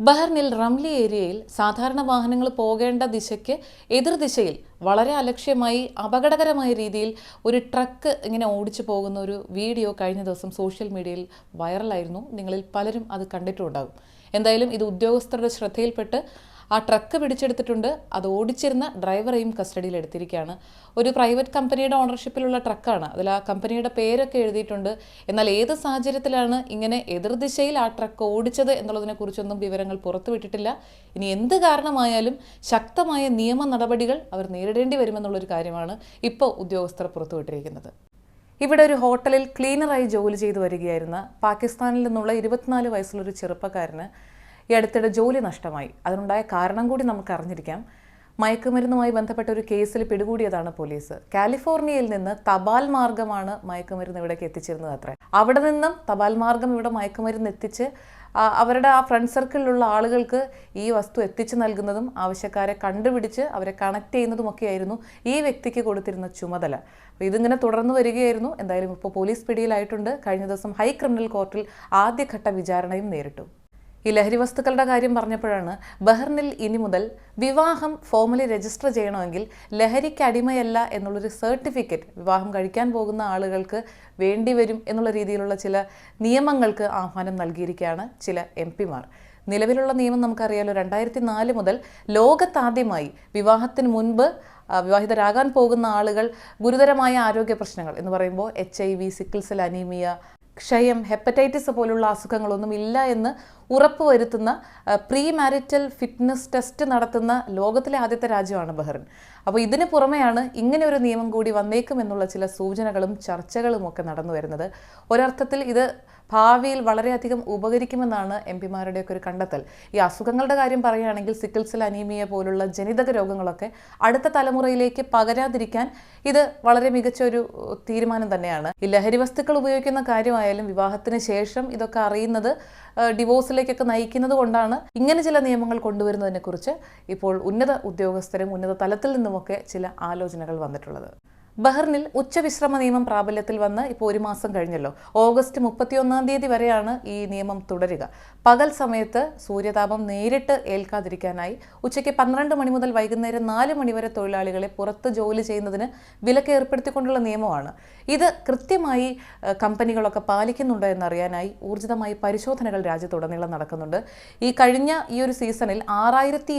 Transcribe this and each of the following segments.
ബഹറിനിൽ റംലി ഏരിയയിൽ സാധാരണ വാഹനങ്ങൾ പോകേണ്ട ദിശയ്ക്ക് എതിർദിശയിൽ വളരെ അലക്ഷ്യമായി അപകടകരമായ രീതിയിൽ ഒരു ട്രക്ക് ഇങ്ങനെ ഓടിച്ചു പോകുന്ന ഒരു വീഡിയോ കഴിഞ്ഞ ദിവസം സോഷ്യൽ മീഡിയയിൽ വൈറലായിരുന്നു. നിങ്ങളിൽ പലരും അത് കണ്ടിട്ടുണ്ടാകും. എന്തായാലും ഇത് ഉദ്യോഗസ്ഥരുടെ ശ്രദ്ധയിൽപ്പെട്ട് ആ ട്രക്ക് പിടിച്ചെടുത്തിട്ടുണ്ട്. അത് ഓടിച്ചിരുന്ന ഡ്രൈവറെയും കസ്റ്റഡിയിൽ എടുത്തിരിക്കുകയാണ്. ഒരു പ്രൈവറ്റ് കമ്പനിയുടെ ഓണർഷിപ്പിലുള്ള ട്രക്കാണ്. അതിൽ ആ കമ്പനിയുടെ പേരൊക്കെ എഴുതിയിട്ടുണ്ട്. എന്നാൽ ഏത് സാഹചര്യത്തിലാണ് ഇങ്ങനെ എതിർദിശയിൽ ആ ട്രക്ക് ഓടിച്ചത് എന്നുള്ളതിനെക്കുറിച്ചൊന്നും വിവരങ്ങൾ പുറത്തുവിട്ടിട്ടില്ല ഇനി എന്ത് കാരണമായാലും ശക്തമായ നിയമ നടപടികൾ അവർ നേരിടേണ്ടി വരുമെന്നുള്ളൊരു കാര്യമാണ് ഇപ്പോൾ ഉദ്യോഗസ്ഥർ പുറത്തുവിട്ടിരിക്കുന്നത് ഇവിടെ ഒരു ഹോട്ടലിൽ ക്ലീനറായി ജോലി ചെയ്തു വരികയായിരുന്ന പാകിസ്ഥാനിൽ നിന്നുള്ള ഇരുപത്തിനാല് വയസ്സുള്ളൊരു ചെറുപ്പക്കാരന് ഈ അടുത്തിടെ ജോലി നഷ്ടമായി. അതിനുണ്ടായ കാരണം കൂടി നമുക്ക് അറിഞ്ഞിരിക്കാം മയക്കുമരുന്നുമായി ബന്ധപ്പെട്ട ഒരു കേസിൽ പിടികൂടിയതാണ് പോലീസ്. കാലിഫോർണിയയിൽ നിന്ന് തപാൽ മാർഗമാണ് മയക്കുമരുന്ന് ഇവിടേക്ക് എത്തിച്ചിരുന്നത് അത്ര. അവിടെ നിന്നും തപാൽ മാർഗം ഇവിടെ മയക്കുമരുന്ന് എത്തിച്ച് അവരുടെ ആ ഫ്രണ്ട് സർക്കിളിലുള്ള ആളുകൾക്ക് ഈ വസ്തു എത്തിച്ചു നൽകുന്നതും ആവശ്യക്കാരെ കണ്ടുപിടിച്ച് അവരെ കണക്ട് ചെയ്യുന്നതുമൊക്കെയായിരുന്നു ഈ വ്യക്തിക്ക് കൊടുത്തിരുന്ന ചുമതല. ഇതിങ്ങനെ തുടർന്നു വരികയായിരുന്നു. എന്തായാലും ഇപ്പോൾ പോലീസ് പിടിയിലായിട്ടുണ്ട്. കഴിഞ്ഞ ദിവസം ഹൈ ക്രിമിനൽ കോർട്ടിൽ ആദ്യഘട്ട വിചാരണയും നേരിട്ടു. ഈ ലഹരി വസ്തുക്കളുടെ കാര്യം പറഞ്ഞപ്പോഴാണ് ബഹ്റിനിൽ ഇനി മുതൽ വിവാഹം ഫോമലി രജിസ്റ്റർ ചെയ്യണമെങ്കിൽ ലഹരിക്ക് അടിമയല്ല എന്നുള്ളൊരു സർട്ടിഫിക്കറ്റ് വിവാഹം കഴിക്കാൻ പോകുന്ന ആളുകൾക്ക് വേണ്ടി വരും എന്നുള്ള രീതിയിലുള്ള ചില നിയമങ്ങൾക്ക് ആഹ്വാനം നൽകിയിരിക്കുകയാണ് ചില എം പിമാർ. നിലവിലുള്ള നിയമം നമുക്കറിയാലോ രണ്ടായിരത്തി നാല് മുതൽ ലോകത്താദ്യമായി വിവാഹത്തിന് മുൻപ് വിവാഹിതരാകാൻ പോകുന്ന ആളുകൾ ഗുരുതരമായ ആരോഗ്യ പ്രശ്നങ്ങൾ എന്ന് പറയുമ്പോൾ H I V sickle cell anaemia ക്ഷയം ഹെപ്പറ്റൈറ്റിസ് പോലുള്ള അസുഖങ്ങളൊന്നും ഇല്ല എന്ന് ഉറപ്പുവരുത്തുന്ന പ്രീ മാരിറ്റൽ ഫിറ്റ്നസ് ടെസ്റ്റ് നടത്തുന്ന ലോകത്തിലെ ആദ്യത്തെ രാജ്യമാണ് ബഹ്റിൻ. അപ്പോൾ ഇതിന് പുറമെയാണ് ഇങ്ങനെ ഒരു നിയമം കൂടി വന്നേക്കും എന്നുള്ള ചില സൂചനകളും ചർച്ചകളും ഒക്കെ നടന്നു വരുന്നത്. ഒരർത്ഥത്തിൽ ഇത് ഭാവിയിൽ വളരെയധികം ഉപകരിക്കുമെന്നാണ് എം പിമാരുടെയൊക്കെ ഒരു കണ്ടെത്തൽ. ഈ അസുഖങ്ങളുടെ കാര്യം പറയുകയാണെങ്കിൽ സിക്കിൾസിൽ അനീമിയ പോലുള്ള ജനിതക രോഗങ്ങളൊക്കെ അടുത്ത തലമുറയിലേക്ക് പകരാതിരിക്കാൻ ഇത് വളരെ മികച്ച ഒരു തീരുമാനം തന്നെയാണ്. ഈ ലഹരി വസ്തുക്കൾ ഉപയോഗിക്കുന്ന കാര്യമായാലും വിവാഹത്തിന് ശേഷം ഇതൊക്കെ അറിയുന്നത് ഏഹ്, ഡിവോഴ്സിലേക്കൊക്കെ നയിക്കുന്നത് കൊണ്ടാണ് ഇങ്ങനെ ചില നിയമങ്ങൾ കൊണ്ടുവരുന്നതിനെക്കുറിച്ച് ഇപ്പോൾ ഉന്നത ഉദ്യോഗസ്ഥരും ഉന്നത തലത്തിൽ നിന്നുമൊക്കെ ചില ആലോചനകൾ വന്നിട്ടുള്ളത്. ബഹ്റിനിൽ ഉച്ചവിശ്രമ നിയമം പ്രാബല്യത്തിൽ വന്ന് ഇപ്പോൾ ഒരു മാസം കഴിഞ്ഞല്ലോ. ഓഗസ്റ്റ് മുപ്പത്തിയൊന്നാം തീയതി വരെയാണ് ഈ നിയമം തുടരുക. പകൽ സമയത്ത് സൂര്യതാപം നേരിട്ട് ഏൽക്കാതിരിക്കാനായി ഉച്ചയ്ക്ക് പന്ത്രണ്ട് മണി മുതൽ വൈകുന്നേരം നാല് മണി വരെ തൊഴിലാളികളെ പുറത്ത് ജോലി ചെയ്യുന്നതിന് വിലക്ക് ഏർപ്പെടുത്തിക്കൊണ്ടുള്ള നിയമമാണ്. ഇത് കൃത്യമായി കമ്പനികളൊക്കെ പാലിക്കുന്നുണ്ടോ എന്നറിയാനായി ഊർജിതമായി പരിശോധനകൾ രാജ്യത്തുടനീളം നടക്കുന്നുണ്ട്. ഈ കഴിഞ്ഞ ഈ ഒരു സീസണിൽ ആറായിരത്തി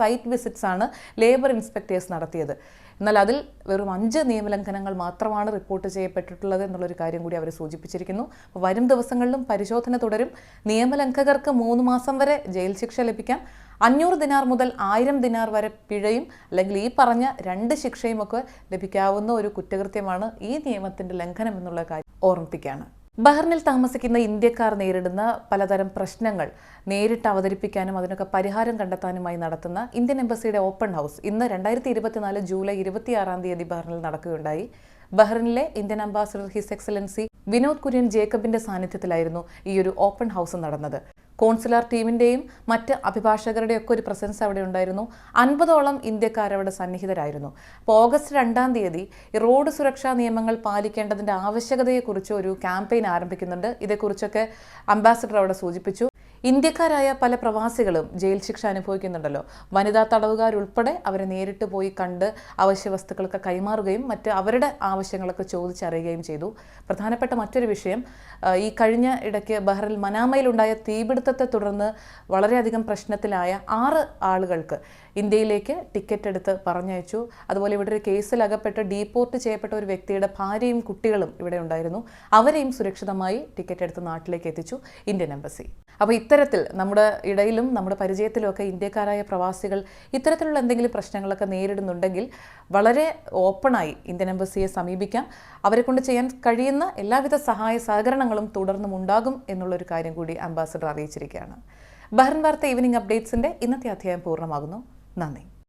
സൈറ്റ് വിസിറ്റ്സ് ആണ് ലേബർ ഇൻസ്പെക്ടേഴ്സ് നടത്തിയത്. എന്നാൽ അതിൽ വെറും അഞ്ച് നിയമലംഘനങ്ങൾ മാത്രമാണ് റിപ്പോർട്ട് ചെയ്യപ്പെട്ടിട്ടുള്ളത് എന്നുള്ളൊരു കാര്യം കൂടി അവർ സൂചിപ്പിച്ചിരിക്കുന്നു. വരും ദിവസങ്ങളിലും പരിശോധന തുടരും. നിയമലംഘകർക്ക് മൂന്ന് മാസം വരെ ജയിൽ ശിക്ഷ ലഭിക്കാം. അഞ്ഞൂറ് ദിനാർ മുതൽ ആയിരം ദിനാർ വരെ പിഴയും അല്ലെങ്കിൽ ഈ പറഞ്ഞ രണ്ട് ശിക്ഷയും ഒക്കെ ലഭിക്കാവുന്ന ഒരു കുറ്റകൃത്യമാണ് ഈ നിയമത്തിന്റെ ലംഘനം എന്നുള്ള കാര്യം ഓർമ്മിപ്പിക്കുകയാണ് ബഹ്റിനിൽ താമസിക്കുന്ന ഇന്ത്യക്കാർ നേരിടുന്ന പലതരം പ്രശ്നങ്ങൾ നേരിട്ട് അവതരിപ്പിക്കാനും അതിനൊക്കെ പരിഹാരം കണ്ടെത്താനുമായി നടത്തുന്ന ഇന്ത്യൻ എംബസിയുടെ ഓപ്പൺ ഹൗസ് ഇന്ന് രണ്ടായിരത്തി ഇരുപത്തിനാല് ജൂലൈ ഇരുപത്തിയാറാം തീയതി ബഹ്റിനിൽ നടക്കുകയുണ്ടായി. ബഹ്റിനിലെ Indian ambassador his excellency Vinod Kurian ജേക്കബിന്റെ സാന്നിധ്യത്തിലായിരുന്നു ഈ ഒരു ഓപ്പൺ ഹൗസ് നടന്നത്. കോൺസുലാർ ടീമിന്റെയും മറ്റ് അഭിഭാഷകരുടെയൊക്കെ ഒരു പ്രസൻസ് അവിടെ ഉണ്ടായിരുന്നു. അൻപതോളം ഇന്ത്യക്കാർ അവിടെ സന്നിഹിതരായിരുന്നു. അപ്പോൾ ഓഗസ്റ്റ് രണ്ടാം തീയതി റോഡ് സുരക്ഷാ നിയമങ്ങൾ പാലിക്കേണ്ടതിന്റെ ആവശ്യകതയെക്കുറിച്ച് ഒരു ക്യാമ്പയിൻ ആരംഭിക്കുന്നുണ്ട്. ഇതേക്കുറിച്ചൊക്കെ അംബാസിഡർ അവിടെ സൂചിപ്പിച്ചു. ഇന്ത്യക്കാരായ പല പ്രവാസികളും ജയിൽ ശിക്ഷ അനുഭവിക്കുന്നുണ്ടല്ലോ. വനിതാ തടവുകാരുൾപ്പെടെ അവരെ നേരിട്ട് പോയി കണ്ട് അവശ്യ വസ്തുക്കളൊക്കെ കൈമാറുകയും മറ്റ് അവരുടെ ആവശ്യങ്ങളൊക്കെ ചോദിച്ചറിയുകയും ചെയ്തു. പ്രധാനപ്പെട്ട മറ്റൊരു വിഷയം ഈ കഴിഞ്ഞ ഇടയ്ക്ക് ബഹ്റിൽ മനാമയിലുണ്ടായ തീപിടുത്തത്തെ തുടർന്ന് വളരെയധികം പ്രശ്നത്തിലായ ആറ് ആളുകൾക്ക് ഇന്ത്യയിലേക്ക് ടിക്കറ്റ് എടുത്ത് പറഞ്ഞയച്ചു. അതുപോലെ ഇവിടെ ഒരു കേസിൽ അകപ്പെട്ട് ഡീപ്പോർട്ട് ചെയ്യപ്പെട്ട ഒരു വ്യക്തിയുടെ ഭാര്യയും കുട്ടികളും ഇവിടെ ഉണ്ടായിരുന്നു. അവരെയും സുരക്ഷിതമായി ടിക്കറ്റ് എടുത്ത് നാട്ടിലേക്ക് എത്തിച്ചു. Indian embassy. അപ്പോൾ ഇത്തരത്തിൽ നമ്മുടെ ഇടയിലും നമ്മുടെ പരിചയത്തിലുമൊക്കെ ഇന്ത്യക്കാരായ പ്രവാസികൾ ഇത്തരത്തിലുള്ള എന്തെങ്കിലും പ്രശ്നങ്ങളൊക്കെ നേരിടുന്നുണ്ടെങ്കിൽ വളരെ ഓപ്പണായി ഇന്ത്യൻ എംബസിയെ സമീപിക്കാം. അവരെ കൊണ്ട് ചെയ്യാൻ കഴിയുന്ന എല്ലാവിധ സഹായ സഹകരണങ്ങളും തുടർന്നും ഉണ്ടാകും എന്നുള്ളൊരു കാര്യം കൂടി അംബാസഡർ അറിയിച്ചിരിക്കുകയാണ്. ബഹ്റിൻ വാർത്ത ഈവനിംഗ് അപ്ഡേറ്റ്സിന്റെ ഇന്നത്തെ അധ്യായം പൂർണമാകുന്നു. നന്ദി.